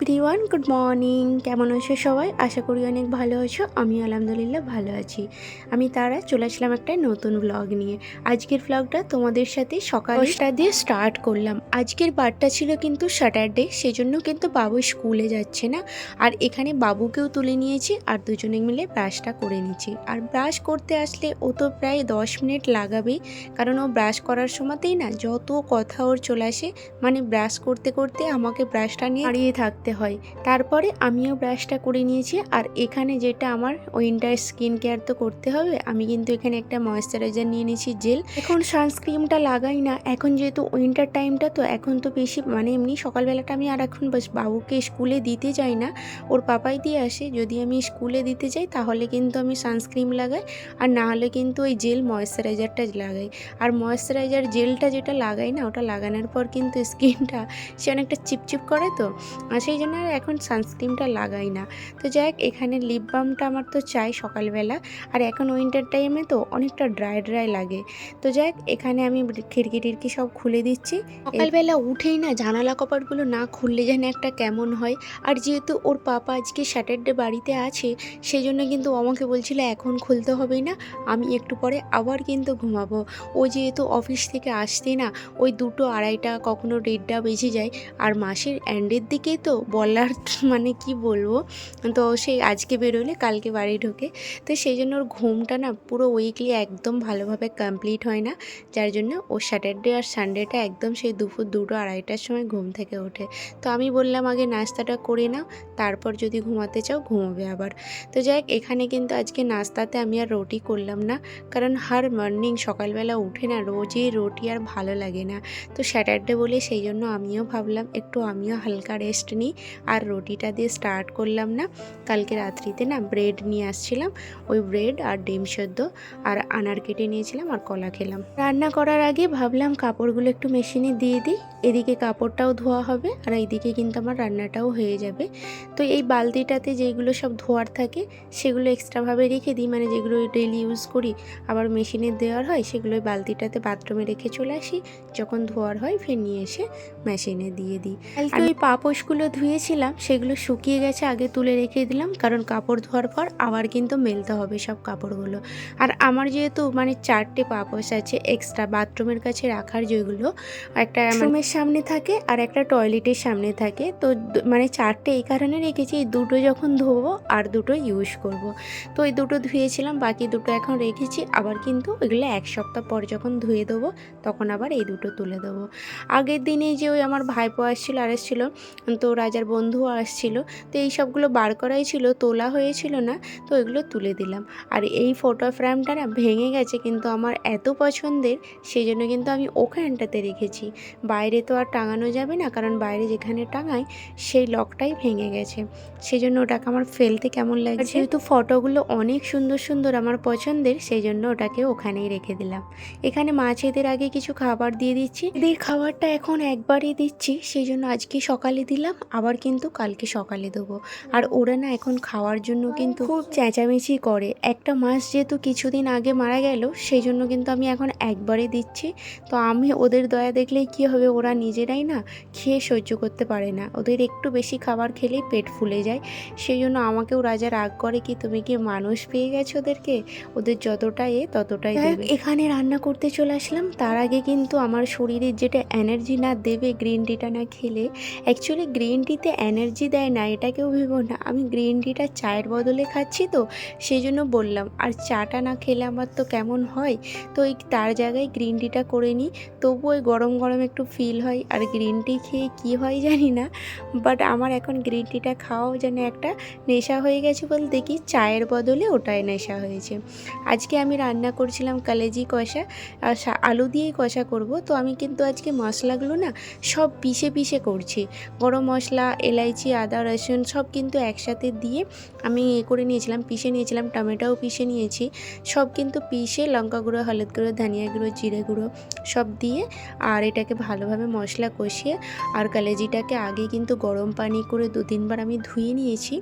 Everyone good morning কেমন আছো সবাই? আশা করি অনেক ভালো আছো। আমি আলহামদুলিল্লাহ ভালো আছি। আমি তারা, চলে আসলাম একটা নতুন ব্লগ নিয়ে। আজকের ব্লগটা তোমাদের সাথে সকাল দশটা দিয়ে স্টার্ট করলাম। আজকের বারটা ছিল কিন্তু স্যাটারডে সেজন্য কিন্তু বাবু স্কুলে যাচ্ছে না। আর এখানে বাবুকেও তুলে নিয়েছি আর দুজনে মিলে ব্রাশটা করে নিচ্ছি। আর ব্রাশ করতে আসলে ও তো প্রায় দশ মিনিট লাগাবেই। কারণ ও ব্রাশ করার সময়তেই না যত কথা ওর চলে আসে মানে ব্রাশ করতে করতে আমাকে ব্রাশটা নিয়ে দাঁড়িয়ে থাকতে হয়। তারপরে আমিও ব্রাশটা করে নিয়েছি। আর এখানে যেটা আমার উইন্টার স্কিন কেয়ার তো করতে হবে, আমি কিন্তু এখানে একটা ময়েশ্চারাইজার নিয়ে নিয়েছি জেল এখন সানস্ক্রিমটা লাগাই না। এখন যেহেতু উইন্টার টাইমটা তো এখন তো বেশি মানে এমনি সকালবেলাটা আমি আর এখন বাস বাবুকে স্কুলে দিতে যাই না। ওর পাপাই দিয়ে আসে, যদি আমি স্কুলে দিতে যাই, তাহলে কিন্তু আমি সানস্ক্রিম লাগাই। আর না হলে কিন্তু ওই জেল ময়েশ্চারাইজারটা লাগাই। আর ময়েশ্চারাইজার জেলটা যেটা লাগাই না, ওটা লাগানোর পর কিন্তু স্কিনটা সে অনেকটা চিপচিপ করে তো। আর সেই জন্য আর এখন সানস্ক্রিমটা লাগাই না। তো যাই হোক এখানে লিপ বামটা আমার তো চাই সকালবেলা। আর এখন উইন্টার টাইমে তো অনেকটা ড্রাই ড্রাই লাগে। তো যাই হোক এখানে আমি খিড়কি টিড়কি সব খুলে দিচ্ছি। সকালবেলা উঠেই না জানালা কপাটগুলো না খুললে যেন একটা কেমন হয়। আর যেহেতু ওর পাপা আজকে স্যাটারডে বাড়িতে আছে সেই জন্য কিন্তু আমাকে বলছিল, এখন খুলতে হবে না, আমি একটু পরে আবার কিন্তু ঘুমাবো। ও যেহেতু অফিস থেকে আসতে না, ওই দুটো আড়াইটা কখনো দেড়টা বেজে যায়। আর মাসের এন্ডের দিকেই তো বলার মানে কি বলব? তো সেই আজকে বেরোলে, কালকে বাড়ি ঢোকে। তো সেই জন্য ওর ঘুমটা না পুরো উইকলি একদম ভালোভাবে কমপ্লিট হয় না। যার জন্য ও স্যাটারডে আর সানডেটা একদম সেই দুপুর দুটো আড়াইটার সময় ঘুম থেকে ওঠে। তো আমি বললাম, আগে নাস্তাটা করে নাও, তারপর যদি ঘুমাতে চাও, ঘুমোবে আবার। তো যাই এখানে কিন্তু আজকে নাস্তাতে আমি আর রুটি করলাম না। কারণ হার মর্নিং সকালবেলা উঠে না রোজই রুটি আর ভালো লাগে না। তো স্যাটারডে বলে সেই জন্য আমিও ভাবলাম, একটু আমিও হালকা রেস্ট নিই। আর রুটিটা দিয়ে স্টার্ট করলাম না। কালকে রাত্রিতে না ব্রেড নিয়ে আসছিলাম ওই ব্রেড আর ডিম সেদ্ধ আর আনার কেটে নিয়েছিলাম আর কলা খেলাম। রান্না করার আগে ভাবলাম কাপড়গুলো একটু মেশিনে দিয়ে দিই এদিকে কাপড়টাও ধোয়া হবে আর এইদিকে কিন্তু আমার রান্নাটাও হয়ে যাবে। তো এই বালতিটাতে যেগুলো সব ধোয়ার থাকে সেগুলো এক্সট্রাভাবে রেখে দিই মানে যেগুলো ডেলি ইউজ করি আবার মেশিনে দেওয়ার হয় সেগুলো ওই বালতিটাতে বাথরুমে রেখে চলে আসি যখন ধোয়ার হয় ফের নিয়ে এসে মেশিনে দিয়ে দিই। কালকে ওই পাপোশগুলো ধুয়েছিলাম, সেগুলো শুকিয়ে গেছে, আগে তুলে রেখে দিলাম, কারণ কাপড় ধোয়ার পর আবার কিন্তু মেলতে হবে সব কাপড়গুলো। আর আমার যেহেতু মানে চারটে পাপোশ আছে এক্সট্রা বাথরুমের কাছে রাখার যেগুলো, একটা রুমের সামনে থাকে আর একটা টয়লেটের সামনে থাকে, তো মানে চারটে এই কারণে রেখেছি, এই দুটো যখন ধোবো আর দুটো ইউজ করব। তো এই দুটো ধুয়েছিলাম, বাকি দুটো এখন রেখেছি, আবার কিন্তু এগুলো এক সপ্তাহ পর যখন ধুয়ে দেবো, তখন আবার এই দুটো তুলে দেবো। আগের দিনে যে ওই আমার ভাইপো আসছিল আর এসেছিল, তো রাজার বন্ধুও আসছিল তো এই সবগুলো বার করাই ছিল তোলা হয়েছিল না তো এগুলো তুলে দিলাম। আর এই ফটো ফ্রেমটা না ভেঙে গেছে কিন্তু আমার এত পছন্দের সেই জন্য কিন্তু আমি ওখানটাতে রেখেছি। বাইরে তো আর টাঙানো যাবে না কারণ বাইরে যেখানে টাঙাই সেই লকটাই ভেঙে গেছে। সেই জন্য ওটাকে আমার ফেলতে কেমন লাগছে? যেহেতু ফটোগুলো অনেক সুন্দর সুন্দর আমার পছন্দের সেই জন্য ওটাকে ওখানেই রেখে দিলাম। এখানে মাছেদের আগে কিছু খাবার দিয়ে দিচ্ছি। এদের খাবারটা এখন একবারই দিচ্ছি সেই জন্য আজকে সকালে দিলাম আবার কিন্তু কালকে সকালে দেবো। আর ওরা না এখন খাওয়ার জন্য কিন্তু খুব চেঁচামেচি করে। একটা মাছ যেহেতু কিছুদিন আগে মারা গেল সেই জন্য কিন্তু আমি এখন একবারে দিচ্ছি। তো আমি ওদের দয়া দেখলেই কি হবে ওরা নিজেরাই না খেয়ে সহ্য করতে পারে না। ওদের একটু বেশি খাবার খেলেই পেট ফুলে যায়। সেই জন্য আমাকেও রাজা রাগ করে কি তুমি কি মানুষ পেয়ে গেছো ওদেরকে? ওদের যতটা এ ততটাই দেবে। এখানে রান্না করতে চলে আসলাম। তার আগে কিন্তু আমার শরীরের যেটা এনার্জি না দেবে গ্রিন টিটা না খেলে অ্যাকচুয়ালি গ্রিন টিতে এনার্জি দেয় না এটা কেউ ভেবো না। আমি গ্রিন টিটা চায়ের বদলে খাচ্ছি তো সেই জন্য বললাম, আর চাটা না খেলে আমার তো কেমন হয়? তো ওই তার জায়গায় গ্রিন টিটা করে নিই। তবু ওই গরম গরম একটু ফিল হয়, আর গ্রিন টি খেয়ে কী হয় জানি না। বাট আমার এখন গ্রিন টিটা খাওয়াও যেন একটা নেশা হয়ে গেছে বলতে কি চায়ের বদলে ওটাই নেশা হয়েছে। আজকে আমি রান্না করছিলাম কালেজি কষা, আর আলু দিয়েই কষা করব। তো আমি কিন্তু আজকে মশলাগুলো না সব পিষে পিষে করছি। গরম মশলা এলাইচি, আদা, রসুন সব কিন্তু একসাথে দিয়ে আমি এ করে নিয়েছিলাম, পিষে নিয়েছিলাম, টমেটোও পিষে নিয়েছি। সব কিন্তু পিষে লঙ্কা গুঁড়ো, হলুদ গুঁড়ো, ধনিয়া গুঁড়ো, জিরে গুঁড়ো সব দিয়ে আর এটাকে ভালোভাবে মশলা কষিয়ে আর কালেজিটাকে আগে কিন্তু গরম পানি করে দু তিনবার আমি ধুয়ে নিয়েছি।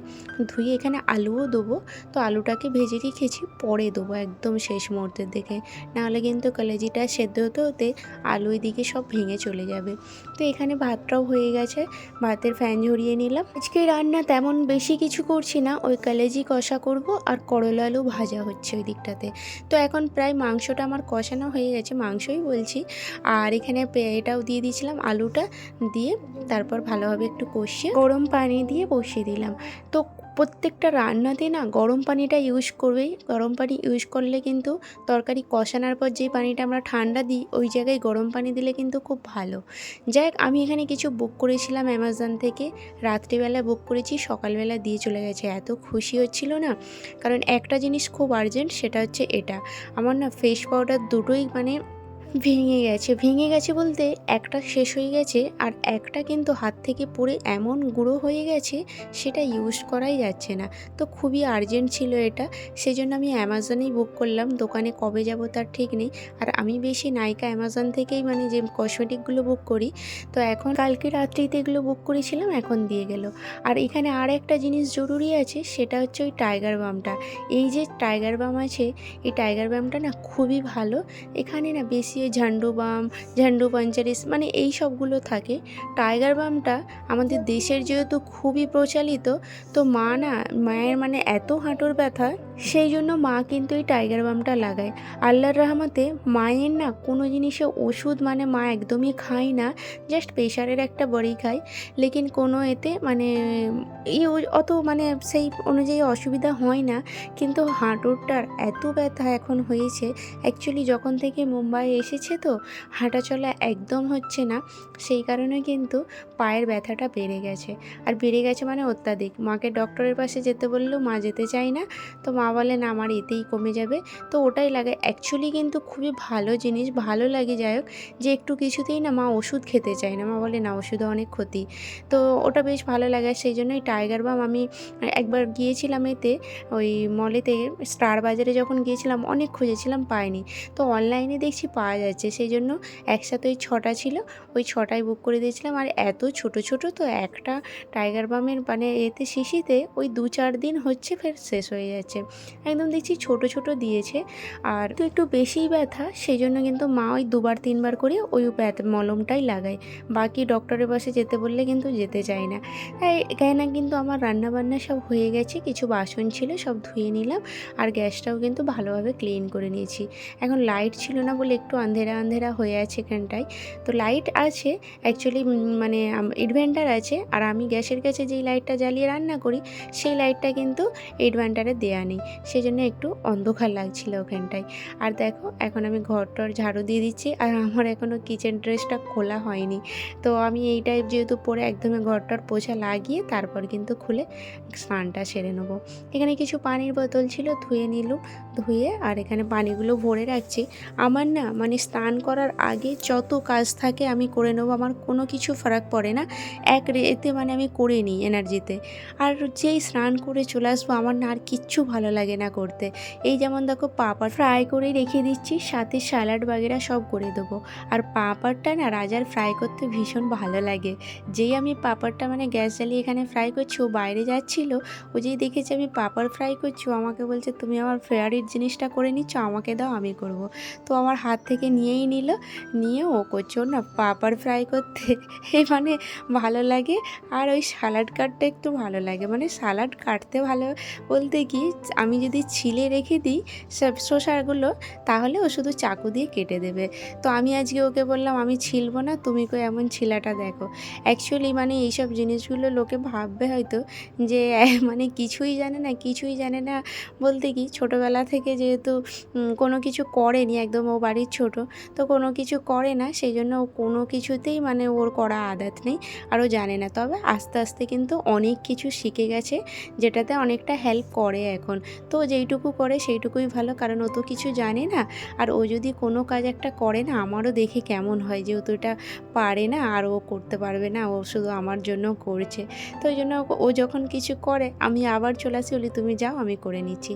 ধুয়ে এখানে আলুও দেবো। তো আলুটাকে ভেজে রেখেছি, পরে দেবো একদম শেষ মুহূর্তের দিকে। নাহলে কিন্তু কলেজিটা সেদ্ধ হতে হতে আলু এদিকে সব ভেঙে চলে যাবে। তো এখানে ভাতটাও হয়ে গেছে। ভাতের ফ্যান ঝরিয়ে নিলাম। আজকে রান্না তেমন বেশি কিছু করছি না। ওই কালেজি কষা করব আর করলা আলু ভাজা হচ্ছে ওই দিকটাতে। তো এখন প্রায় মাংসটা আমার কষানো হয়ে গেছে, মাংসই বলছি। আর এখানে এটাও দিয়ে দিয়েছিলাম, আলুটা দিয়ে তারপর ভালোভাবে একটু কষিয়ে গরম পানি দিয়ে বসিয়ে দিলাম। তো প্রত্যেকটা রান্নাতে না গরম পানিটা ইউজ করবেই গরম পানি ইউজ করলে কিন্তু তরকারি কষানোর পর যে পানিটা আমরা ঠান্ডা দিই, ওই জায়গায় গরম পানি দিলে কিন্তু খুব ভালো। যাই আমি এখানে কিছু বুক করেছিলাম অ্যামাজন থেকে। রাত্রিবেলা বুক করেছি, সকালবেলা দিয়ে চলে গেছে। এত খুশি হচ্ছিল না। কারণ একটা জিনিস খুব আর্জেন্ট সেটা হচ্ছে এটা। আমার না ফেস পাউডার দুটোই মানে ভেঙে গেছে। ভেঙে গেছে বলতে একটা শেষ হয়ে গেছে আর একটা কিন্তু হাত থেকে পড়ে এমন গুঁড়ো হয়ে গেছে সেটা ইউজ করাই যাচ্ছে না। তো খুবই আর্জেন্ট ছিল এটা। সেই জন্য আমি অ্যামাজনেই বুক করলাম। দোকানে কবে যাব তার ঠিক নেই। আর আমি বেশি নাইকা অ্যামাজন থেকেই মানে যে কসমেটিকগুলো বুক করি, তো এখন কালকে রাত্রিতে এগুলো বুক করেছিলাম, এখন দিয়ে গেল। আর এখানে আর একটা জিনিস জরুরি আছে, সেটা হচ্ছে ওই টাইগার বামটা এই যে টাইগার বাম আছে, এই টাইগার বামটা না খুবই ভালো। এখানে না বেশি ওই ঝান্ডু বাম, ঝান্ডু পঞ্চারিস মানে এই সবগুলো থাকে। টাইগার বামটা আমাদের দেশের যেহেতু খুবই প্রচলিত, তো মা না, মায়ের মানে এত হাঁটুর ব্যথা সেই জন্য মা কিন্তু এই টাইগার বামটা লাগায়। আল্লাহর রহমতে মায়ের না কোনো জিনিসে ওষুধ মানে মা একদমই খায় না জাস্ট প্রেশারের একটা বড়ি খায়। লেকিন কোনো এতে মানে এই অত মানে সেই অনুযায়ী অসুবিধা হয় না, কিন্তু হাঁটুরটার এত ব্যথা এখন হয়েছে। অ্যাকচুয়ালি যখন থেকে মুম্বাই এসেছে তো, হাঁটা চলা একদম হচ্ছে না। সেই কারণে কিন্তু পায়ের ব্যথাটা বেড়ে গেছে। আর বেড়ে গেছে মানে অত্যাধিক। মাকে ডক্টরের পাশে যেতে বললেও মা যেতে চায় না, তো মা বলে, না, আমার এতেই কমে যাবে। তো ওটাই লাগে। অ্যাকচুয়ালি কিন্তু খুবই ভালো জিনিস, ভালো লাগে যাই হোক যে একটু কিছুতেই না মা ওষুধ খেতে চায় না। মা বলে, না, ওষুধে অনেক ক্ষতি। তো ওটা বেশ ভালো লাগে সেই জন্যই টাইগার বাম আমি একবার গিয়েছিলাম এতে, ওই মলেতে স্টার বাজারে যখন গিয়েছিলাম, অনেক খুঁজেছিলাম, পাইনি। তো অনলাইনে দেখছি পাওয়া যাচ্ছে। সেই জন্য একসাথে ওই ছটা ছিল, ওই ছটাই বুক করে দিয়েছিলাম। আর এত ছোট ছোট তো একটা টাইগার বামের মানে এতে শিশিতে ওই দু চার দিন হচ্ছে ফের শেষ হয়ে যাচ্ছে। একদম দেখছি ছোট ছোট দিয়েছে। আর তো একটু বেশিই ব্যথা সেই জন্য কিন্তু মা ওই দুবার তিনবার করে ওই মলমটাই লাগায়। বাকি ডক্টরের পাশে যেতে বললে কিন্তু যেতে চায় না। তাই এখানে কিন্তু আমার রান্না বান্না সব হয়ে গেছে, কিছু বাসন ছিল সব ধুয়ে নিলাম, আর গ্যাসটাও কিন্তু ভালোভাবে ক্লিন করে নিয়েছি। এখন লাইট ছিল না বলে একটু আন্ধেরা আন্ধেরা হয়ে আছে এখানটায়। তো লাইট আছে, অ্যাকচুয়ালি মানে এডভেন্টার আছে, আর আমি গ্যাসের কাছে যেই লাইটটা জ্বালিয়ে রান্না করি, সেই লাইটটা কিন্তু এডভেন্টারে দেয়া নেই। সেই জন্য একটু অন্ধকার লাগছিল ওখানটায়। আর দেখো, এখন আমি ঘরটর ঝাড়ু দিয়ে দিচ্ছি আর আমার এখনও কিচেন ড্রেসটা খোলা হয়নি। তো আমি এই টাইপ যেহেতু পরে একদমই ঘরটার পোছা লাগিয়ে তারপর কিন্তু খুলে স্নানটা সেরে নেব। এখানে কিছু পানির বোতল ছিল, ধুয়ে নিলুম। ধুয়ে আর এখানে পানিগুলো ভরে রাখছি। আমার না মানে স্নান করার আগে যত কাজ থাকে আমি করে নেব, আমার কোনো কিছু ফারাক পড়ে না। এক রে- এতে মানে আমি করে নিই এনার্জিতে আর যেই স্নান করে চলে আসব, আমার না আর কিচ্ছু ভালো লাগে না করতে। এই যেমন দেখো পাঁপড় ফ্রাই করে রেখে দিচ্ছি, সাথে স্যালাড বাগেরা সব করে দেবো। আর পাঁপড়টা না রাজার ফ্রাই করতে ভীষণ ভালো লাগে। যেই আমি পাঁপড়টা মানে গ্যাস জ্বালিয়ে এখানে ফ্রাই করছি, ও বাইরে যাচ্ছিল, ও যেই দেখেছে আমি পাঁপড় ফ্রাই করছি, ও আমাকে বলছে, তুমি আমার ফেভারিট জিনিসটা করে নিচ্ছ, আমাকে দাও, আমি করব। তো আমার হাত থেকে নিয়েই নিল, নিয়ে ও করছে ওর না পাঁপড় ফ্রাই করতে। এই মানে ভালো লাগে। আর ওই স্যালাড কাটটা একটু ভালো লাগে। মানে সালাড কাটতে ভালো বলতে কি আমি যদি ছিলে রেখে দিই সব শসাগুলো তাহলে ও শুধু চাকু দিয়ে কেটে দেবে। তো আমি আজকে ওকে বললাম, আমি ছিলবো না, তুমি কো এমন ছিলাটা দেখো। অ্যাকচুয়ালি মানে এইসব জিনিসগুলো লোকে ভাববে হয়তো যে মানে কিছুই জানে না, কিছুই জানে না। বলতে কি, ছোটোবেলা থেকে যেহেতু কোনো কিছু করেনি, একদম ও বাড়ির ছোট, তো কোনো কিছু করে না সেই জন্য ও কোনো কিছুতেই মানে ওর করা আদাত নেই আর ও জানে না। তবে আস্তে আস্তে কিন্তু অনেক কিছু শিখে গেছে, যেটাতে অনেকটা হেল্প করে এখন। তো যেইটুকু করে সেইটুকুই ভালো, কারণ ও তো কিছু জানে না। আর ও যদি কোনো কাজ একটা করে না, আমারও দেখে কেমন হয় যেহেতু এটা পারে না, আর ও করতে পারবে না, ও শুধু আমার জন্য করছে। তো ওই জন্য ও যখন কিছু করে, আমি আবার চলে আসি, বলি, তুমি যাও, আমি করে নিচ্ছি।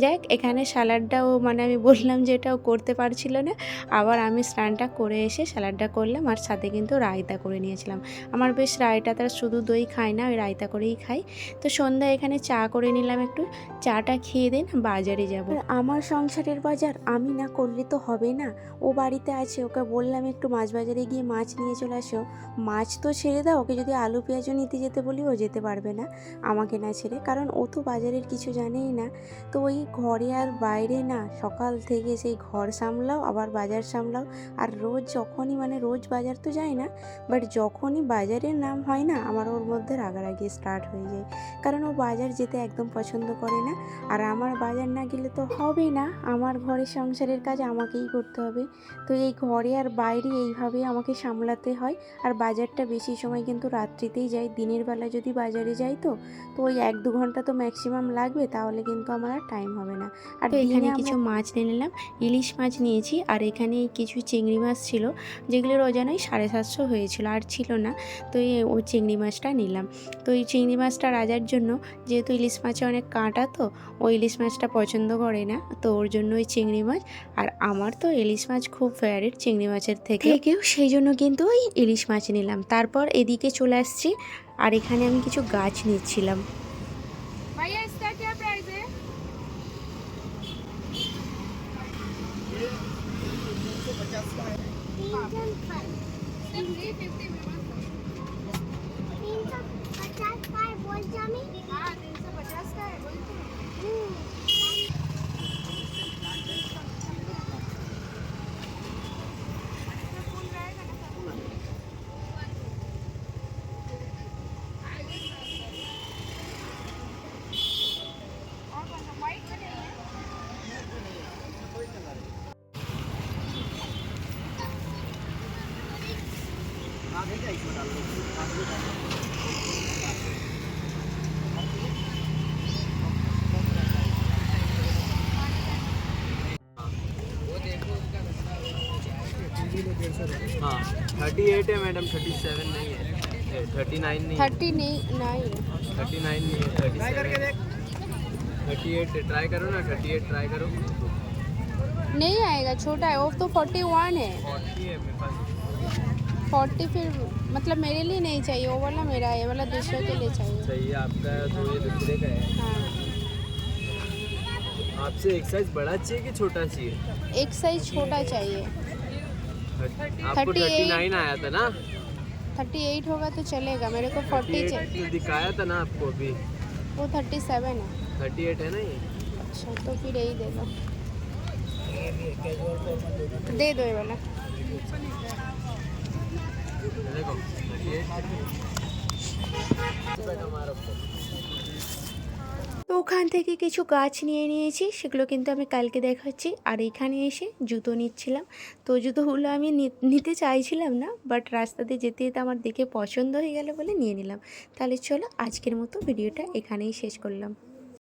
যাই এখানে স্যালাডটাও মানে আমি বললাম যে এটাও করতে পারছিল না। আবার আমি স্নানটা করে এসে স্যালাডটা করলাম, আর সাথে কিন্তু রায়তা করে নিয়েছিলাম। আমার বেশ রায়তা, তার শুধু দই খায় না, ওই রায়তা করেই খাই তো সন্ধ্যায় এখানে চা করে নিলাম একটু। চাটা খেয়ে দেন, বাজারে যাব। আমার সংসারের বাজার আমি না করলে তো হবে না। ও বাড়িতে আছে, ওকে বললাম একটু মাছ বাজারে গিয়ে মাছ নিয়ে চলে আসো। মাছ তো ছেড়ে দাও, ওকে যদি আলু, পেঁয়াজও নিতে যেতে বলি, ও যেতে পারবে না। আমাকে না ছেড়ে, কারণ ও তো বাজারের কিছু জানেই না। তো ওই ঘরে আর বাইরে না, সকাল থেকে সেই ঘর সামলাও, আবার বাজার সামলাও। আর রোজ যখনই মানে রোজ বাজার তো যায় না বাট যখনই বাজারের নাম হয় না, আমার ওর মধ্যে রাগারাগি স্টার্ট হয়ে যায়। কারণ ও বাজার যেতে একদম পছন্দ করে না। আর আমার বাজার না গেলে তো হবে না। আমার ঘরের সংসারের কাজ আমাকেই করতে হবে। তো এই ঘরে আর বাইরে এইভাবে আমাকে সামলাতে হয়। আর বাজারটা বেশি সময় কিন্তু রাত্রিতেই যাই দিনের বেলা যদি বাজারে যাই তো তো ওই এক দু ঘণ্টা তো ম্যাক্সিমাম লাগবে তাহলে কিন্তু আমার আর টাইম হবে না। আর এখানে কিছু মাছ নিয়ে নিলাম ইলিশ মাছ নিয়েছি আর এখানে কিছু চিংড়ি মাছ ছিল যেগুলোর ওজন ওই সাড়ে সাতশো হয়েছিল আর ছিল না। তো এই ও চিংড়ি মাছটা নিলাম। তো এই চিংড়ি মাছটা রাজার জন্য যেহেতু ইলিশ মাছে অনেক কাঁটা তো ও ইলিশ মাছটা পছন্দ করে না তো ওর জন্য ওই চিংড়ি মাছ আর আমার তো ইলিশ মাছ খুব ফেভারিট চিংড়ি মাছের থেকে থেকেও সেই জন্য কিন্তু ওই ইলিশ মাছ নিলাম তারপর এদিকে চলে আসছি আর এখানে আমি কিছু গাছ নিচ্ছিলাম भैया इसका क्या प्राइस है हाँ तीन सौ पचास का है बोल Ooh. हाँ। थर्टी एट है मैडम थर्टी सेवन नहीं है. थर्टी नाइन नहीं थर्टी नहीं नाइन। थर्टी नाइन नहीं है thirty seven thirty eight try करो ना थर्टी एट ट्राई करो। नहीं आएगा छोटा है वो तो फोर्टी वन है। फोर्टी है मेरे पास। फोर्टी फिर मतलब मेरे लिए नहीं चाहिए वो वाला मेरा है ये वाला दूसरे के लिए चाहिए। सही है आपका तो ये दूसरे का है। हाँ। आपसे एक साइज़ बड़ा चाहिए कि छोटा चाहिए? एक साइज़ छोटा चाहिए। आपको 38 थर्टी आया था ना? थर्टी एट होगा तो चलेगा मेरे को फोर्टी चाहिए। 38 दिखाया था ना आपको अभी। वो थर्टी सेवन है। थर्टी एट है ना ये? अच्छा तो फिर यही दे दो दे दो ये वाला। देखो তো ওখান থেকে কিছু গাছ নিয়ে নিয়েছি, সেগুলো কিন্তু আমি কালকে দেখাচ্ছি। আর এখানে এসে জুতো নিচ্ছিলাম। তো জুতোগুলো আমি নিতে চাইছিলাম না বাট রাস্তাতে যেতে যেতে আমার দেখে পছন্দ হয়ে গেল বলে নিয়ে নিলাম। তাহলে চলো আজকের মতো ভিডিওটা এখানেই শেষ করলাম।